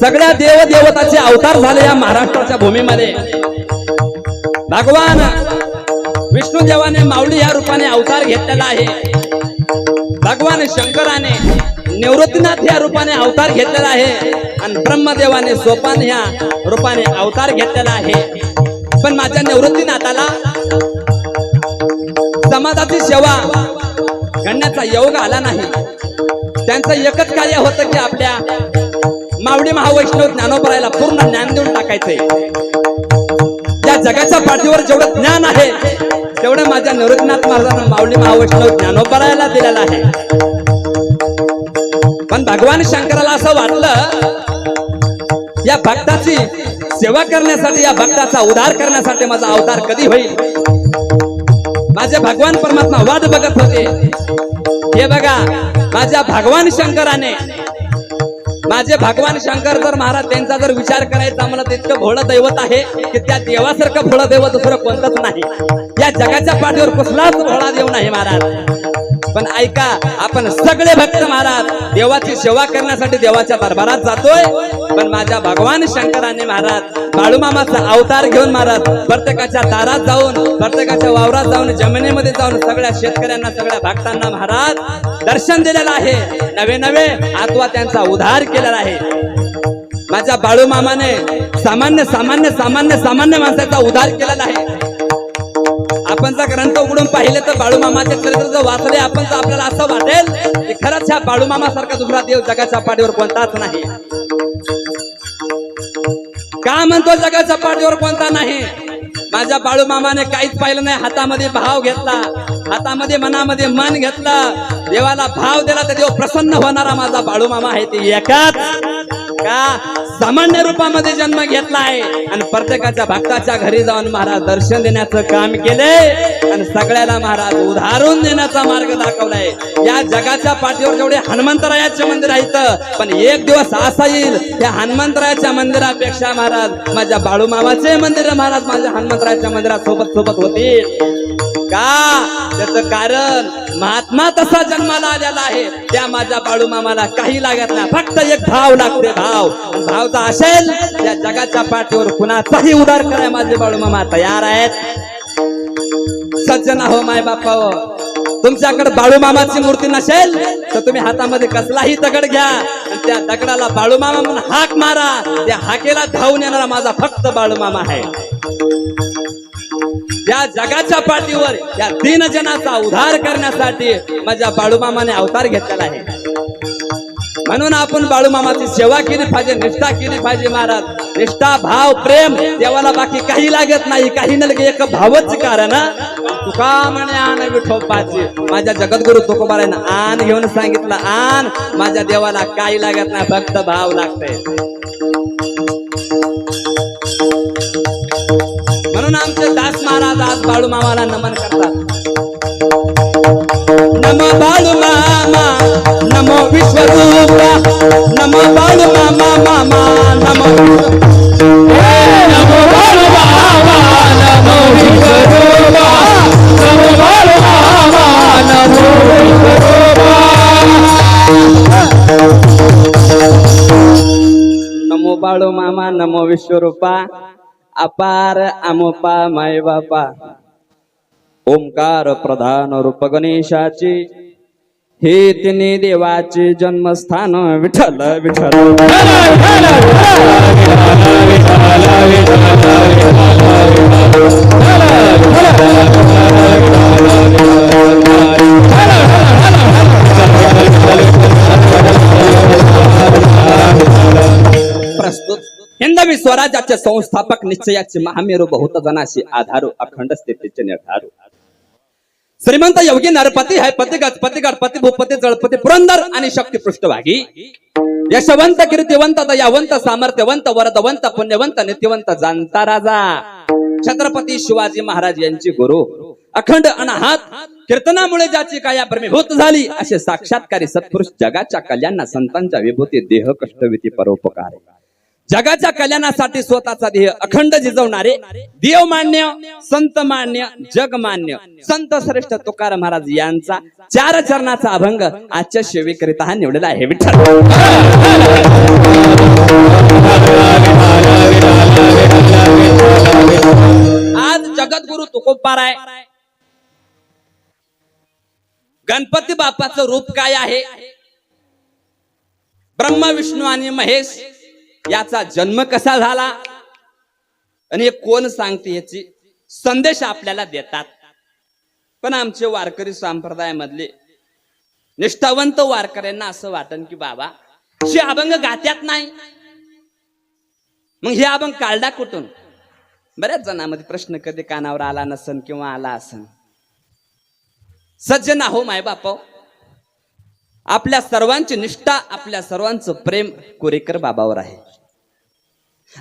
सगळ्या देव देवताचे अवतार झाले या महाराष्ट्राच्या भूमीमध्ये. भगवान विष्णुदेवाने माऊली या रूपाने अवतार घेतलेला आहे. भगवान शंकराने निवृत्तीनाथ या रूपाने अवतार घेतलेला आहे आणि ब्रह्मदेवाने सोपान या रूपाने अवतार घेतलेला आहे. पण माझ्या निवृत्तीनाथाला समाजाची सेवा करण्याचा योग आला नाही. त्यांचं एकच कार्य होतं की आपल्या मावडी महावैष्णव ज्ञानोपरायला पूर्ण ज्ञान देऊन टाकायचंय. या जगाच्या पाठीवर जेवढं ज्ञान आहे तेवढं माझ्या निवृत्तीनाथ महाराजांना मावडी महावैष्णव ज्ञानोपरायला दिलेलं आहे. पण भगवान शंकराला असं वाटलं या भक्ताची सेवा करण्यासाठी या भक्ताचा उद्धार करण्यासाठी माझा अवतार कधी होईल? माझे भगवान परमात्मा वाद बघत होते. हे बघा माझ्या भगवान शंकराने माझे भगवान शंकर जर महाराज त्यांचा जर विचार करायचा मला तितकं भोळं दैवत आहे की त्या देवासारखं भोळं दैवत दुसरं कोणतंच नाही. या जगाच्या पाठीवर कुठलाच भोळा देव नाही महाराज. पण ऐका आपण सगळे भक्त महाराज देवाची सेवा करण्यासाठी देवाच्या दरबारात जातोय. पण माझ्या भगवान शंकराने महाराज बाळूमामाचा अवतार घेऊन महाराज प्रत्येकाच्या दारात जाऊन प्रत्येकाच्या वावरात जाऊन जमिनीमध्ये जाऊन सगळ्या शेतकऱ्यांना सगळ्या भक्तांना महाराज दर्शन दिलेलं आहे. नवे नवे आत्वा त्यांचा उद्धार केलेला आहे. माझ्या बाळूमामाने सामान्य सामान्य सामान्य सामान्य माणसाचा उद्धार केलेला आहे. आपण जर ग्रंथ उघडून पाहिले तर बाळूमामाचे चरित्र जर वाचले आपण तर आपल्याला असं वाटेल की खरंच ह्या बाळू मामासारखा दुसरा देव जगाच्या पाठीवर कोणताच नाही. का म्हणतो जगाचा पाठीवर कोणता नाही? माझ्या बाळूमामाने काहीच पाहिलं नाही. हातामध्ये भाव घेतला. हातामध्ये मनामध्ये मन घेतलं. देवाला भाव दिला तर देव प्रसन्न होणारा माझा बाळूमामा आहे ते एकाच. का? सामान्य रूपामध्ये जन्म घेतला आहे आणि प्रत्येकाच्या भक्ताच्या घरी जाऊन महाराज दर्शन देण्याचं काम केले आणि सगळ्याला महाराज उधारून देण्याचा मार्ग दाखवलाय. या जगाच्या पाठीवर जेवढे हनुमंतरायाचे मंदिर आहेत पण एक दिवस असा येईल त्या हनुमंतरायाच्या मंदिरापेक्षा महाराज माझ्या बाळूमामाचे मंदिर महाराज माझ्या हनुमंतरायाच्या मंदिरात सोबत सोबत होतील. का? त्याच कारण महात्मा तसा जन्माला आलेला आहे. त्या माझ्या बाळू मामाला काही लागत नाही. फक्त एक भाव लागते भाव. भाव तर असेल त्या जगाच्या पाठीवर कुणाचाही उदार कराय माझे बाळू मामा तयार आहेत. सज्जन हो माय बापा हो. तुमच्याकडे बाळू मामाची मूर्ती नसेल तर तुम्ही हातामध्ये कसलाही दगड घ्या. त्या दगडाला बाळू मामा म्हणून हाक मारा. त्या हाकेला धावून येणारा माझा फक्त बाळू मामा आहे. या जगाच्या पाठीवर या तीन जनाचा उद्धार करण्यासाठी माझ्या बाळूमामाने अवतार घेतलेला आहे. म्हणून आपण बाळूमामाची सेवा केली पाहिजे निष्ठा केली पाहिजे महाराज. निष्ठा भाव प्रेम देवाला बाकी काही लागत नाही. काही न एक भावच कारण. तुका म्हणे आण विठोबाची. माझ्या जगद्गुरु तुकोबारायनं आण घेऊन सांगितलं आण. माझ्या देवाला काही लागत नाही फक्त भाव लागतंय. म्हणून आमचे महाराज आज बाळू मामाला नमन करतात. नम बाळू मामा नमो विश्वरूपा नम बाळू मामा मामा नमो नमो बाळू मामा नमो विश्वरूपा नमो बाळू मामा नमो नमो बाळू मामा नमो विश्वरूपा अपार अमुपा माय बापा. ओंकार प्रधान रूप गणेशाची. हे तिने देवाचे जन्मस्थान विठ्ठल विठ्ठल. प्रस्तुत हिंदवी स्वराज्याचे संस्थापक निश्चयाचे महामेरू बहुत जनाशी आधारू अखंड स्थितीचे निर्धारू. श्रीमंत योगी नरपती है पती गजपती गणपती भूपती जळपती पुरंदर आणि शक्ती पृष्ठभागी यशवंत कीर्तिवंत दयावंत सामर्थ्यवंत वरदवंत पुण्यवंत नित्यवंत जाणता राजा. छत्रपती शिवाजी महाराज यांचे गुरु. अखंड अनाहात कीर्तनामुळे ज्याची काया भ्रमीभूत झाली असे साक्षात्कारी सत्पुरुष जगाच्या कल्याणा संतांच्या विभूती देह कष्टविती परोपकार. जगाच्या कल्याणासाठी स्वतःचा ध्येय अखंड झिजवणारे देव मान्य संत मान्य जग मान्य संत श्रेष्ठ तुकार महाराज यांचा चार चरणाचा अभंग आजच्या सेवेकरिता हा निवडला आहे. विठ्ठल. आज जगद्गुरु तुकोपार आहे. गणपती बाप्पाचं रूप काय आहे? ब्रह्मा विष्णू आणि महेश याचा जन्म कसा झाला? आणि हे कोण सांगते याची? संदेश आपल्याला देतात. पण आमचे वारकरी संप्रदायामधले निष्ठावंत वारकऱ्यांना असं वाटन की बाबा हे अभंग गात्यात नाही. मग हे अभंग काढला कुठून? बऱ्याच जणांमध्ये प्रश्न कधी कानावर आला नसन किंवा आला असन. सज्जन हो माय बाप आपल्या सर्वांची निष्ठा आपल्या सर्वांचं प्रेम कोरेकर बाबावर आहे.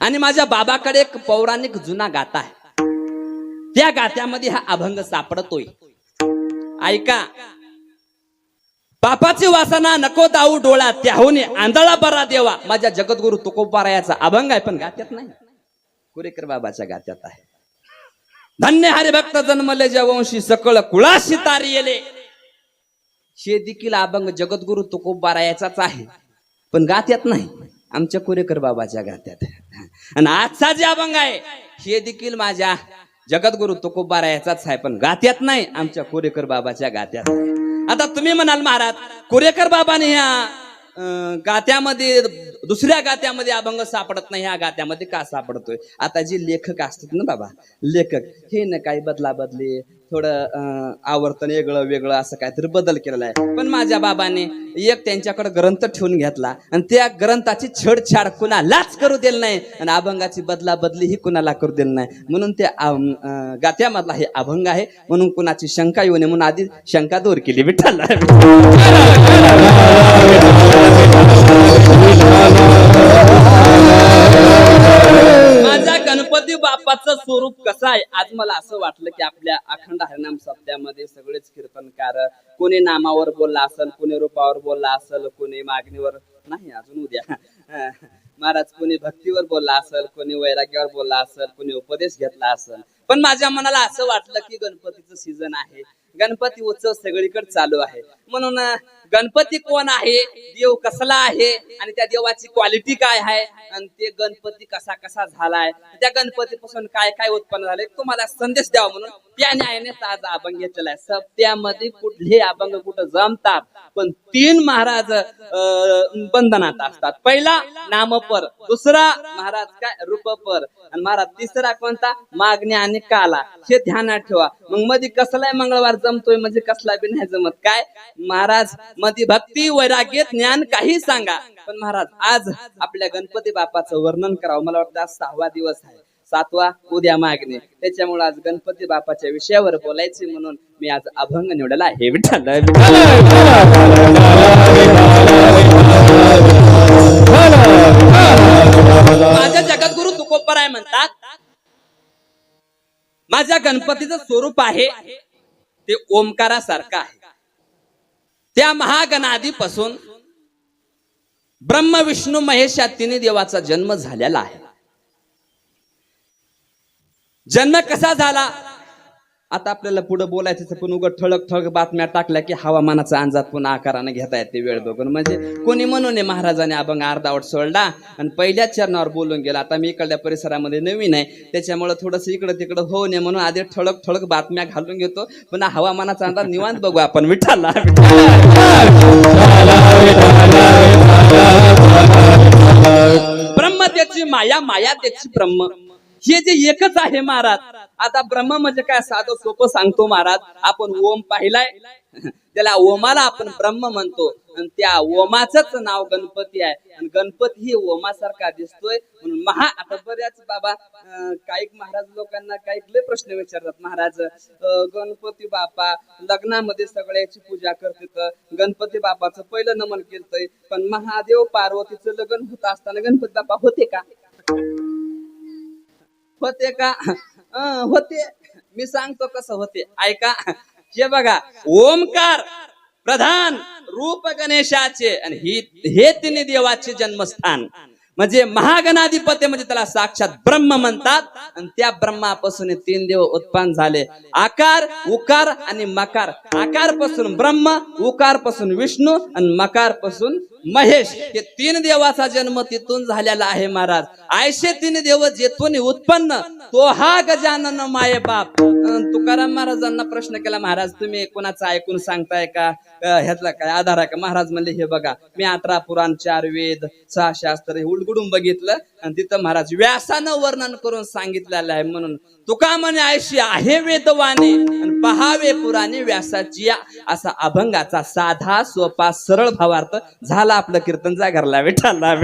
आणि माझ्या बाबाकडे एक पौराणिक जुना गाथा आहे. त्या गात्यामध्ये हा अभंग सापडतोय. ऐका. पापाची वासना नको दाऊ डोळा त्याहून आंधळा बरा देवा. माझ्या जगद्गुरु तुकोबारायाचा अभंग आहे पण गात्यात नाही. कुरेकर बाबाच्या गात्यात आहे. धन्य हरिभक्त जन्मले जवंशी सकळ कुळाशी तारी येले हे देखील अभंग जगद्गुरु तुकोबारायाचाच आहे. पण गात्यात नाही. आमच्या कुरेकर बाबाच्या गात्यात. आणि आजचा जे अभंग आहे हे देखील माझ्या जगद्गुरु तुकोबारायाचाच आहे. पण गात्यात नाही आमच्या कुरेकर बाबाच्या गात्यात. आता तुम्ही म्हणाल महाराज कुरेकर बाबाने ह्या गात्यामध्ये दुसऱ्या गात्यामध्ये अभंग सापडत नाही ह्या गात्यामध्ये का सापडतोय? आता जे लेखक असतात ना बाबा लेखक हे ना काही बदला बदली थोडं आवर्तन वेगळं वेगळं असं काहीतरी बदल केलेला आहे पण माझ्या बाबाने एक त्यांच्याकडे ग्रंथ ठेवून घेतला आणि त्या ग्रंथाची छेडछाड कुणालाच करू दिलं नाही आणि अभंगाची बदला बदली ही कुणाला करू दिलं नाही म्हणून त्या गात्यामधला हे अभंग आहे म्हणून कुणाची शंका येऊ नये म्हणून आधी शंका दूर केली विठ्ठल गणपती बाप्पाचं स्वरूप कसं आहे? आज मला असं वाटलं की आपल्या अखंड हरिनाम सप्त्यामध्ये सगळेच कीर्तनकार कोणी नामावर बोलला असेल कोणी रूपावर बोलला असेल कोणी मागणीवर नाही अजून उद्या. महाराज कोणी भक्तीवर बोलला असेल कोणी वैराग्यावर बोलला असेल कोणी उपदेश घेतला असेल. पण माझ्या मनाला असं वाटलं की गणपतीचं सीझन आहे. गणपती उत्सव सगळीकडे चालू आहे. म्हणून गणपती कोण आहे? देव कसला आहे? आणि त्या देवाची क्वालिटी काय आहे? आणि ते गणपती कसा कसा झालाय? त्या गणपतीपासून काय काय उत्पन्न झाले तुम्हाला संदेश द्यावा म्हणून त्या न्यायाने आज अभंग घेतलेला आहे. सप्त्यामध्ये कुठले अभंग कुठं जमतात? पण तीन महाराज बंधनात असतात. पहिला नामपर दुसरा महाराज काय? रूपपर. आणि महाराज तिसरा कोणता? मागणी आणि काला. हे ध्यानात ठेवा. मग मध्ये कसलाय मंगळवार जमतोय? म्हणजे कसला बी नाही जमत. काय? महाराजमध्ये भक्ती वैराग्य ज्ञान काही सांगा. पण महाराज आज आपल्या गणपती बाप्पाचं वर्णन करावं. मला वाटतं आज सहावा दिवस आहे. सातवा उद्या मागणे. त्याच्यामुळे आज गणपती बाप्पाच्या विषयावर बोलायचे म्हणून मी आज अभंग निवडला. आहे विठ्ठल माझ्या जगद्गुरु तुकोबराय म्हणतात माझ्या गणपतीचं स्वरूप आहे ते ओंकारासारखं आहे. त्या महागणाधीपासून ब्रह्म विष्णू महेश या तिन्ही देवाचा जन्म झालेला आहे. जन्म कसा झाला? आता आपल्याला पुढे बोलायचं पण उघड ठळक ठळक बातम्या टाकल्या की हवामानाचा अंदाज पुन्हा आकाराने घेता येते वेळ बघून. म्हणजे कोणी म्हणून महाराजाने अभंग अर्धावट सोडला आणि पहिल्याच चरणावर बोलून गेला. आता मी इकडल्या परिसरामध्ये नवीन आहे. त्याच्यामुळे थोडस इकडं तिकडं होऊ नये म्हणून आधी ठळक ठळक बातम्या घालून घेतो. पुन्हा हवामानाचा अंदाज निवांत बघू आपण. विठाला ब्रह्म त्याची माया माया त्याची ब्रह्म. हे जे एकच आहे महाराज आता ब्रह्म म्हणजे काय? साधं सोपं सांगतो महाराज. आपण ओम पाहिलाय. त्याला ओमाला आपण ब्रह्म म्हणतो. आणि त्या ओमाचंच नाव गणपती आहे. आणि गणपती ही ओमासारखा दिसतोय. म्हणून महा आता बऱ्याच बाबा काही महाराज लोकांना काही लय प्रश्न विचारतात. महाराज गणपती बापा लग्नामध्ये सगळ्याची पूजा करते गणपती बापाचं पहिलं नमन केलंय पण महादेव पार्वतीचं लग्न होत असताना गणपती बापा होते का? होते का? होते. मी सांगतो कसं होते. ऐका. हे बघा ओमकार प्रधान रूप गणेशाचे आणि ही हे तिन्ही देवाचे जन्मस्थान. म्हणजे महागणाधिपती म्हणजे त्याला साक्षात ब्रह्म म्हणतात. आणि त्या ब्रह्मापासून तीन देव उत्पन्न झाले. आकार उकार आणि मकार. आकारपासून ब्रह्म उकारपासून विष्णू आणि मकारपासून महेश हे तीन देवाचा जन्म तिथून झालेला आहे महाराज. आयशे तीन देव जेथून उत्पन्न तो हा गजानन माय बाप तुकाराम महाराजांना प्रश्न केला महाराज तुम्ही कोणाचं ऐकून सांगताय का? ह्यातला काय आधार आहे का? महाराज म्हणले हे बघा मी अठरा पुराण चार वेद सहा शास्त्र हे उलगडून बघितलं आणि तिथं महाराज व्यासानं वर्णन करून सांगितलेलं आहे म्हणून. तुका म्हणे आयशी आहे वेदवाने पहावे पुराणे व्यासाची असा अभंगाचा साधा सोपा सरळ भावार्थ झाला आपलं कीर्तन जागरला विठाला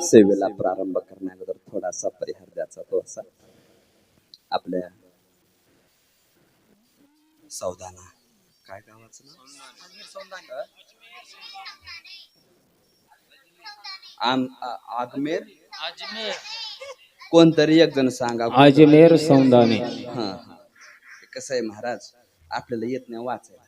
सेवेला प्रारंभ करण्याअगोदर थोडासा परिहार द्यायचा तो असा. आपल्या सौदाना. काय गावाचं नाव? आगमेर? कोणतरी एक जण सांगा. अजमेर सौंदाने. हा हा. कसं आहे महाराज? आपल्याला येत नाही वाचायला.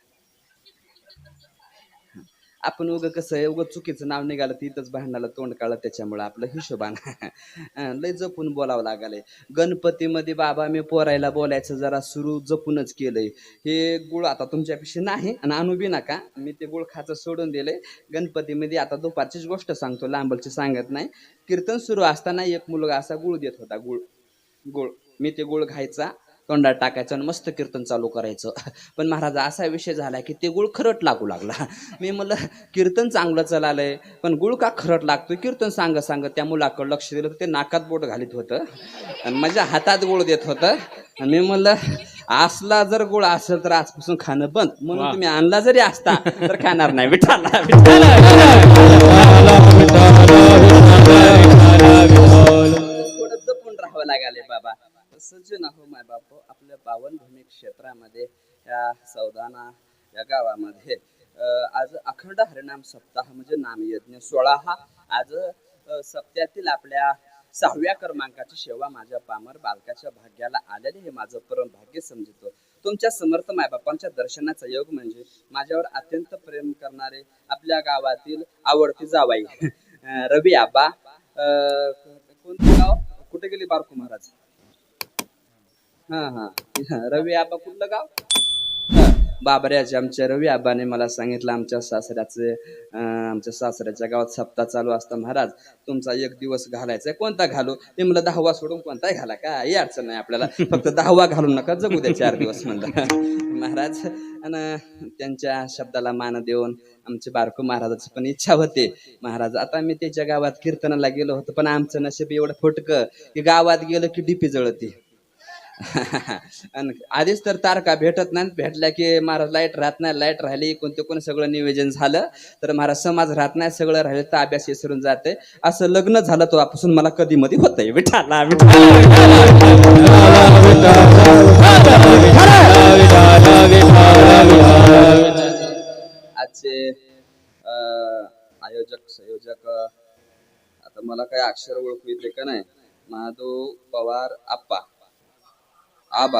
आपण उगं कसं आहे उगं चुकीचं नाव निघालं तिथंच भांडणाला तोंड काढलं त्याच्यामुळे आपलं हिशोबान. लय जपून बोलावं लागलंय. गणपतीमध्ये बाबा मी पोरायला बोलायचं जरा सुरू जपूनच केलंय. हे गुळ आता तुमच्यापेक्षा नाही आणि आणू बी नका. मी ते गुळ खायचं सोडून दिलंय. गणपतीमध्ये आता दुपारचीच गोष्ट सांगतो लांबलची सांगत नाही. कीर्तन सुरू असताना एक मुलगा असा गुळ देत होता गुळ. गुळ. मी ते गुळ खायचा तोंडात टाकायचं आणि मस्त कीर्तन चालू करायचं पण महाराज असा विषय झाला की ते गुळ खरट लागू लागला मी म्हणलं कीर्तन चांगलं चाललंय पण गुळ का खरट लागतोय कीर्तन सांग सांग त्या मुलाकडे लक्ष दिलं तर ते नाकात बोट घालीत होतं आणि माझ्या हातात गुळ देत होतं आणि मी म्हणलं असला जर गुळ असेल तर आजपासून खाणं बंद म्हणून. तुम्ही आणला जरी असता तर खाणार नाही विठाला थोडं जपून राहावं लागले बाबा सज्जन हो माय बाप आपल्या पावनभूमी क्षेत्रामध्ये या सौदाना या गावामध्ये आज अखंड हरिनाम सप्ताह म्हणजे नामयज्ञ सोळा हा आज सप्त्यातील आपल्या सहाव्या क्रमांकाची सेवा माझ्या पामर बालकाच्या भाग्याला आलेले हे माझं परम भाग्य समजतो. तुमच्या समर्थ मायबापांच्या दर्शनाचा योग म्हणजे माझ्यावर अत्यंत प्रेम करणारे आपल्या गावातील आवडती जावाई. रवी आबा अं, कोणतं गाव? कुठे गेली बारकू महाराज? हा हा. रवी आबा कुठलं गाव? बाबऱ्याचे आमच्या रवी आबाने मला सांगितलं आमच्या सासऱ्याचे अं, आमच्या सासऱ्याच्या गावात सप्ताह चालू असता महाराज. तुमचा एक दिवस घालायचा कोणता घालू? ते म्हणलं दहावा सोडून कोणताही घाला का? अडचण नाही आपल्याला. फक्त दहावा घालू नका जगू द्या चार दिवस म्हणलं. महाराज आणि त्यांच्या शब्दाला मान देऊन आमचे बारको महाराजाची पण इच्छा होते. महाराज आता मी त्याच्या गावात कीर्तनाला गेलो होतो पण आमचं नशीब एवढं फुटकं की गावात गेलो की डीपी जळती. आणि आधीच तर तारका भेटत नाही भेटल्या की महाराज लाइट राहत नाही लाइट राहिली कोणते कोण सगळं नियोजन झालं. तर महाराज समाज राहत नाही सगळं राहिलं तर अभ्यास विसरून जाते असं लग्न झालं तेव्हापासून मला कधी मध्ये होतंय. विठाला आजचे आयोजक संयोजक आता मला काय अक्षर ओळखू येते का नाही? महादेव पवार आप्पा. आबा